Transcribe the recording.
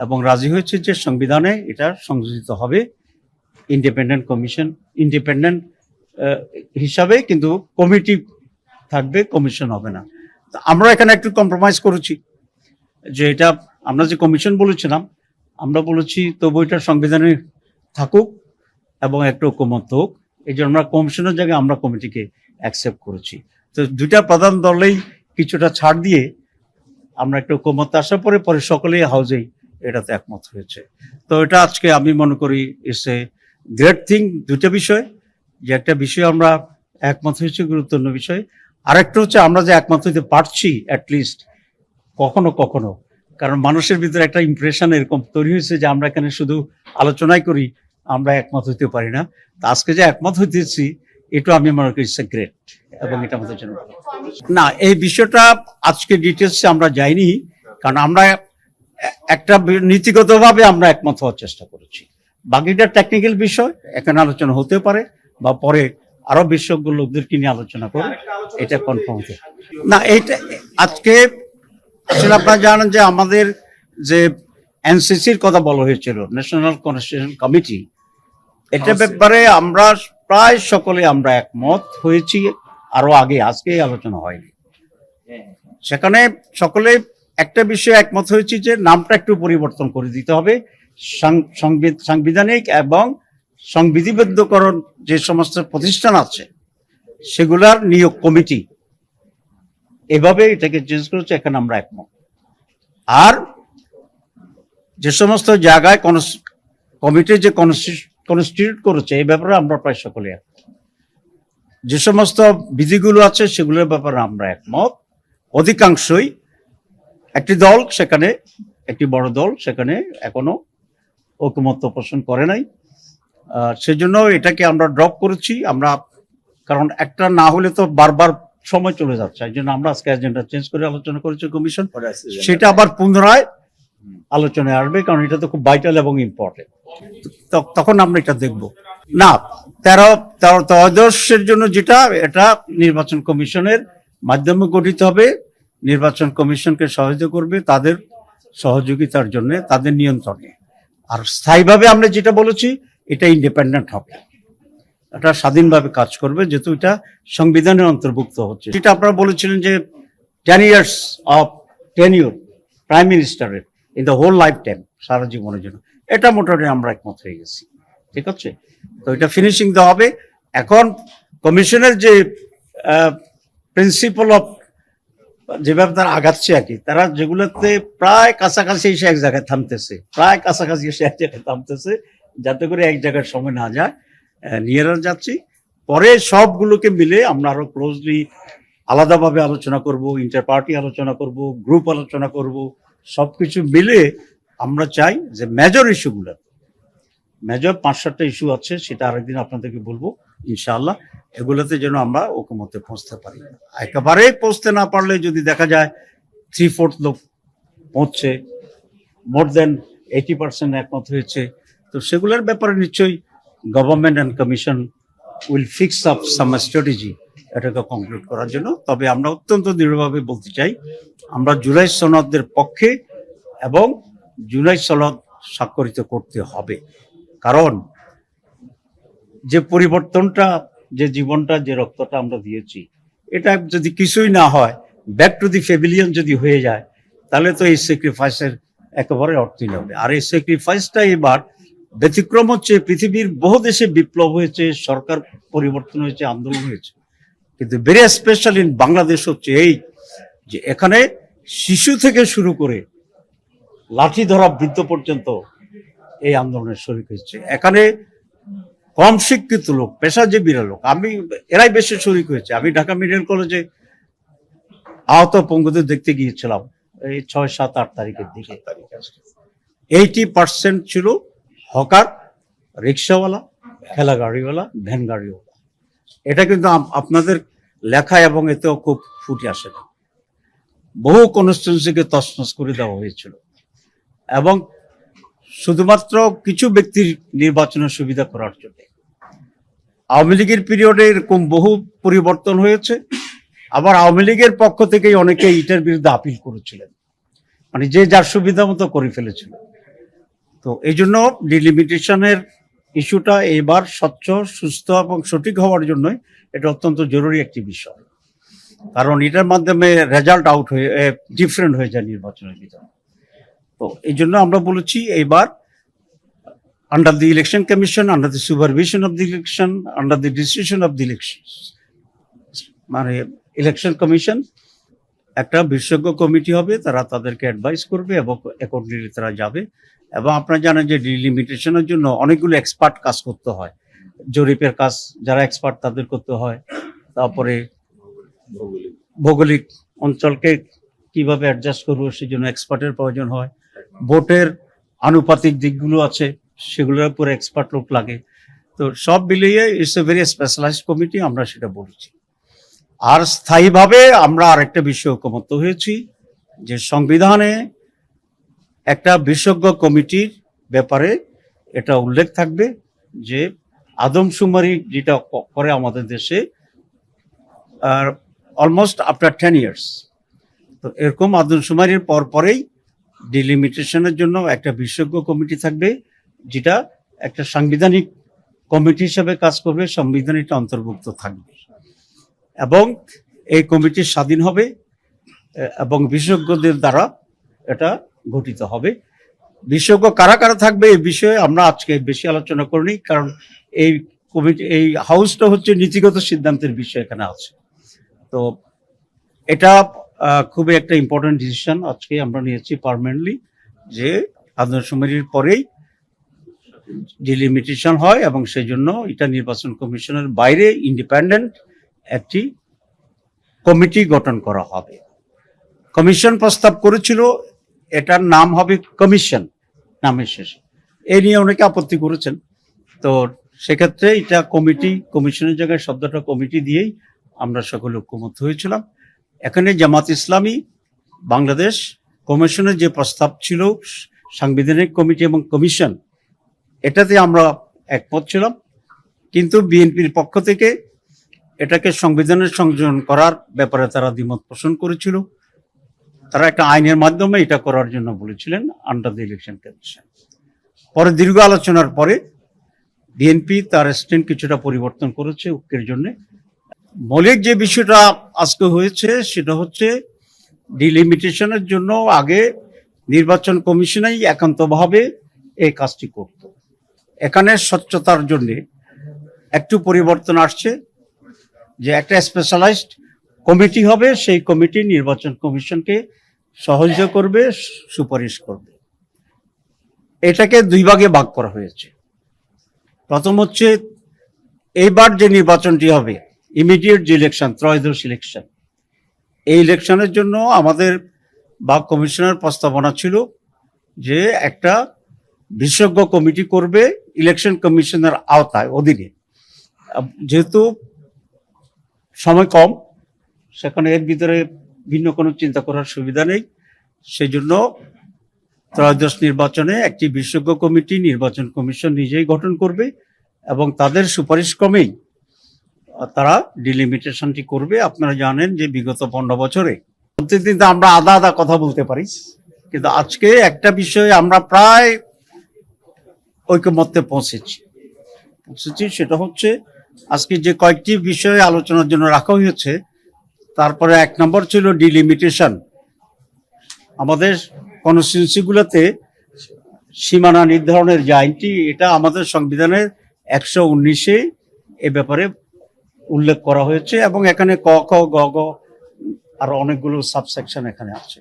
এবং রাজি হয়েছে যে সংবিধানে এটা সংযোজিত হবে। ইন্ডিপেন্ডেন্ট কমিশন ইন্ডিপেন্ডেন্ট হিসাবে কিন্তু কমিটি থাকবে কমিশন হবে না। আমরা এখানে একটু কম্প্রোমাইজ করেছি যে এটা আমরা যে কমিশন বলেছিলাম, আমরা বলেছি তবু এটা সংবিধানে থাকুক এবং একটু ঐক্যমত হোক। এই জন্য আমরা কমিশনের জায়গায় আমরা কমিটিকে অ্যাকসেপ্ট করেছি। তো দুইটা প্রধান দলেই কিছুটা ছাড় দিয়ে আমরা একটু ঐক্যমত আসার পরে পরে সকলেই হাউজেই এটাতে একমত হয়েছে। তো এটা আজকে আমি মনে করি ইটস এ গ্রেট থিং দুইটা বিষয়। যে একটা বিষয় আমরা একমত হয়েছে, গুরুত্বপূর্ণ বিষয়। আরেকটা হচ্ছে আমরা যে একমত হইতে পারছি অ্যাটলিস্ট কখনো কখনো। কারণ মানুষের ভিতরে একটা ইমপ্রেশন এরকম তৈরি হয়েছে যে আমরা এখানে শুধু আলোচনাই করি, আমরা একমত হইতে পারি না। তা আজকে যে একমত হইতেছি এটা আমি মনে করি গ্রেট এবং এটা আমাদের জন্য না, এই বিষয়টা আজকে ডিটেলসে আমরা যাইনি, কারণ আমরা একটা নীতিগতভাবে আমরা একমত হওয়ার চেষ্টা করেছি। বাকিটা টেকনিক্যাল বিষয় এখানে আলোচনা হতে পারে বা পরে আরও বিশেষজ্ঞ লোকদেরকে নিয়ে আলোচনা করে এটা কনফার্ম হতে না এইটা আজকে আসলে আপনারা জানেন যে আমাদের যে এনসিসির কথা বলা হয়েছিল ন্যাশনাল কনস্টিটিউশন কমিটি এটা ব্যাপারে আমরা প্রায় সকলে আমরা একমত হয়েছি আরও আগে আজকে আলোচনা হয়নি। সেখানে সকলে একটা বিষয়ে একমত হয়েছি যে নামটা একটু পরিবর্তন করে দিতে হবে। সংবিধ- সাংবিধানিক এবং সংবিধিবদ্ধকরণ যে সমস্ত প্রতিষ্ঠান আছে, সেগুলার নিয়োগ কমিটি এভাবে এটাকে চেঞ্জ করেছে, এখানে আমরা একমত। আর যে সমস্ত জায়গায় কমিটি যে কনস্টিটিউট করেছে, এই ব্যাপারে আমরা প্রায় সকলে একমত। যে সমস্ত বিধিগুলো আছে, সেগুলোর ব্যাপারে আমরা একমত। অধিকাংশই একটি দল সেখানে একটি বড় দল সেখানে এখনও ঐকমত্য পোষণ করে নাই। সেজন্য এটাকে আমরা ড্রপ করেছি। আমরা কারণ একটা না হলে তো বারবার সময় চলে যাচ্ছে। এই জন্য আমরা আজকে এজেন্ডা চেঞ্জ করে আলোচনা করেছি কমিশন সেটা আবার পুনরায় আলোচনায় আসবে কারণ এটা তো খুব ভাইটাল এবং ইম্পর্টেন্ট তখন আমরা এটা দেখব। না তেরো তেরো ত্রয়োদশের জন্য যেটা এটা নির্বাচন কমিশনের মাধ্যমে গঠিত হবে। নির্বাচন কমিশনকে সহায়তা করবে তাদের সহযোগিতার জন্য, তাদের নিয়ন্ত্রণে। আর স্থায়ীভাবে আমরা যেটা বলেছি, এটা ইন্ডিপেন্ডেন্ট হবে। এটা স্বাধীনভাবে কাজ করবে, যেহেতু এটা সংবিধানের অন্তর্ভুক্ত হচ্ছে। যেটা আপনারা বলেছিলেন যে ten years of tenure prime মিনিস্টারের in the whole life time সারা জীবনের জন্য। এটা মোটামুটি আমরা একমত হয়ে গেছি। ঠিক আছে? তো এটা ফিনিশিং দেওয়া হবে। এখন কমিশনের যে প্রিন্সিপাল অফ যেভাবে তারা আগাচ্ছে আর কি, তারা যেগুলোতে প্রায় কাছাকাছি এসে এক জায়গায় থামতেছে, প্রায় কাছাকাছি এসে এক জায়গায় থামতেছে, যাতে করে এক জায়গায় সময় না যায় নিয়ে যাচ্ছি। পরে সবগুলোকে মিলে আমরা আরও ক্লোজলি আলাদাভাবে আলোচনা করব ইন্টার পার্টি আলোচনা করব গ্রুপ আলোচনা করব, সবকিছু মিলে আমরা চাই যে মেজর ইস্যুগুলো মেজর পাঁচ সাতটা ইস্যু আছে, সেটা আরেকদিন আপনাদেরকে বলব। ইনশাআল্লাহ, এগুলোতে যেন আমরা ঐকমতে পৌঁছতে পারি। একেবারে পৌঁছতে না পারলে যদি দেখা যায় থ্রি ফোর্থ লোক পৌঁছছে মোর দেন এইটি পার্সেন্ট একমত হয়েছে, তো সেগুলোর ব্যাপারে নিশ্চয়ই government and commission will fix up some strategy এটাকে কমপ্লিট করার জন্য। তবে আমরা অত্যন্ত দৃঢ়ভাবে বলতে চাই, আমরা জুলাই সনদের পক্ষে এবং জুলাই সনদ স্বাক্ষরিত করতে হবে। কারণ যে পরিবর্তনটা, যে জীবনটা, যে রক্তটা আমরা দিয়েছি, এটা যদি কিছুই না হয় ব্যাক টু দি ফেভিলিয়ন যদি হয়ে যায়, তাহলে তো এই স্যাক্রিফাইসের একেবারে অর্থহীন হবে আর এই স্যাক্রিফাইসটা এবার ব্যতিক্রম হচ্ছে, পৃথিবীর বহু দেশে বিপ্লব হয়েছে, সরকার পরিবর্তন হয়েছে, আন্দোলন হয়েছে। কিন্তু ভেরি স্পেশাল ইন বাংলাদেশ হচ্ছে এই যে এখানে শিশু থেকে শুরু করে লাঠি ধরা বৃদ্ধ পর্যন্ত এই আন্দোলনের শরিক হয়েছে। এখানে কম শিক্ষিত লোক পেশাজীবীরা লোক। আমি এরাই বেশি শরিক হয়েছে। আমি ঢাকা মেডিকেল কলেজে আহত পঙ্গুদের দেখতে গিয়েছিলাম এই ছয় সাত আট তারিখের দিকে। এইটি পার্সেন্ট ছিল হকার রিক্সাওয়ালা ঠেলা গাড়িওয়ালা ভ্যান গাড়িওয়ালা। এটা কিন্তু আপনাদের লেখা এবং এতেও খুব ফুটে আসে না। বহু কনস্টিটিউন্সিকে তছনছ করে দেওয়া হয়েছিল। এবং শুধুমাত্র কিছু ব্যক্তির নির্বাচনের সুবিধা করার জন্য। আওয়ামী লীগের পিরিয়ডে এরকম বহু পরিবর্তন হয়েছে। আবার আওয়ামী লীগের পক্ষ থেকেই অনেকে ইটার বিরুদ্ধে আপিল করেছিলেন। মানে যে যার সুবিধা মতো করে ফেলেছিল। তো এই জন্য ডিলিমিটেশনের ইস্যুটা এবার স্বচ্ছ, সুস্থ এবং সঠিক হওয়ার জন্যই এটা অত্যন্ত জরুরি একটি বিষয়। কারণ এটার মাধ্যমে রেজাল্ট আউট হয়ে ডিফারেন্ট হয়ে যায় নির্বাচনের ভিতরে। তো এই জন্য আমরা বলেছি এইবার under the election commission under the supervision of the election under the decision of the election মানে ইলেকশন কমিশন একটা বিশেষজ্ঞ কমিটি হবে, তারা তাদেরকে অ্যাডভাইস করবে এবং অ্যাকর্ডিংলি তারা যাবে। এবং আপনারা জানেন যে ডিলিমিটেশনের জন্য অনেকগুলো এক্সপার্ট কাজ করতে হয়। জরিপের কাজ যারা এক্সপার্ট তাদের করতে হয়। তারপরে ভৌগোলিক অঞ্চলকে কীভাবে অ্যাডজাস্ট করব সেই জন্য এক্সপার্টের প্রয়োজন হয়। ভোটের আনুপাতিক দিকগুলো আছে, সেগুলোর উপর এক্সপার্ট লোক লাগে। তো সব মিলিয়ে it's a very specialised committee আমরা সেটা বলেছি। আর স্থায়ীভাবে আমরা আরেকটা বিষয় ঐকমত্য হয়েছি, যে সংবিধানে একটা বিশেষজ্ঞ কমিটির ব্যাপারে এটা উল্লেখ থাকবে, যে আদমশুমারি যেটা করে আমাদের দেশে, আর অলমোস্ট আফটার টেন ইয়ার্স তো এরকম আদমশুমারির পর পরেই ডিলিমিটেশনের জন্য একটা বিশেষজ্ঞ কমিটি থাকবে, যেটা একটা সাংবিধানিক কমিটি হিসেবে কাজ করবে, সংবিধানিকটা অন্তর্ভুক্ত থাকবে। এবং এই কমিটি স্বাধীন হবে, এবং বিশেষজ্ঞদের দ্বারা এটা গঠিত হবে। বিশেষজ্ঞ কারা কারা থাকবে এই বিষয়ে আমরা আজকে বেশি আলোচনা করিনি, কারণ এই কমিটি, এই হাউসটা হচ্ছে নীতিগত সিদ্ধান্তের বিষয় এখানে আছে। তো এটা খুবই একটা ইম্পর্টেন্ট ডিসিশন আজকে আমরা নিয়েছি পারমানেন্টলি যে আদমশুমারির পরেই ডিলিমিটেশন হয় এবং সেই জন্য এটা নির্বাচন কমিশনের বাইরে ইন্ডিপেন্ডেন্ট একটি কমিটি গঠন করা হবে। কমিশন প্রস্তাব করেছিল, এটার নাম হবে কমিশন নামের শেষে। এই নিয়ে অনেকে আপত্তি করেছেন। তো সেক্ষেত্রে এটা কমিটি কমিশনের জায়গায় শব্দটা কমিটি দিয়েই আমরা সকলে ঐক্যমত হয়েছিলাম। এখানে জামাত ইসলামী, বাংলাদেশ কমিশনের যে প্রস্তাব ছিল, সাংবিধানিক কমিটি এবং কমিশন, এটাতে আমরা একমত ছিলাম। কিন্তু বিএনপির পক্ষ থেকে এটাকে সংবিধানের সংযোজন করার ব্যাপারে তারা দ্বিমত পোষণ করেছিল। তারা একটা আইনের মাধ্যমে এটা করার জন্য বলেছিলেন আন্ডার দ্য ইলেকশন কমিশন পরে দীর্ঘ আলোচনার পরে বিএনপি তার স্ট্যান্ড কিছুটা পরিবর্তন করেছে ঐক্যের জন্য। মৌলিক যে বিষয়টা আজকে হয়েছে, সেটা হচ্ছে ডিলিমিটেশনের জন্য আগে নির্বাচন কমিশনেই একান্তভাবে এই কাজটি করত। এখানে স্বচ্ছতার জন্যে একটু পরিবর্তন আসছে, যে একটা স্পেশালাইজড কমিটি হবে, সেই কমিটি নির্বাচন কমিশনকে সহযোগিতা করবে, সুপারিশ করবে। এটাকে দুই ভাগে ভাগ করা হয়েছে। প্রথম হচ্ছে, এইবার যে নির্বাচনটি হবে ইমিডিয়েট যে ইলেকশন ত্রয়োদশ ইলেকশন এই ইলেকশনের জন্য আমাদের বা কমিশনের প্রস্তাবনা ছিল যে একটা বিশেষজ্ঞ কমিটি করবে ইলেকশন কমিশনের আওতায়, অধীনে। যেহেতু সময় কম, সেখানে এর ভিতরে ভিন্ন কোনো চিন্তা করার সুবিধা নেই। সেই জন্য ত্রয়োদশ নির্বাচনে একটি বিশেষজ্ঞ কমিটি, নির্বাচন কমিশন নিজেই গঠন করবে এবং তাদের সুপারিশ ক্রমেই তারা ডিলিমিটেশনটি করবে। আপনারা জানেন যে বিগত পনেরো বছরে প্রতিদিন তো আমরা আদা আদা কথা বলতে পারি। কিন্তু আজকে একটা বিষয়ে আমরা প্রায় ঐকমত্যে পৌঁছেছি। পৌঁছেছি সেটা হচ্ছে, আজকে যে কয়েকটি বিষয়ে আলোচনার জন্য রাখা হয়েছে, তারপরে এক নম্বর ছিল ডিলিমিটেশন আমাদের কনস্টিটিউন্সিগুলোতে সীমানা নির্ধারণের যে আইনটি, এটা আমাদের সংবিধানের একশো উনিশে এ ব্যাপারে উল্লেখ করা হয়েছে এবং এখানে ক ক গ গ আরও অনেকগুলো সাবসেকশন এখানে আছে।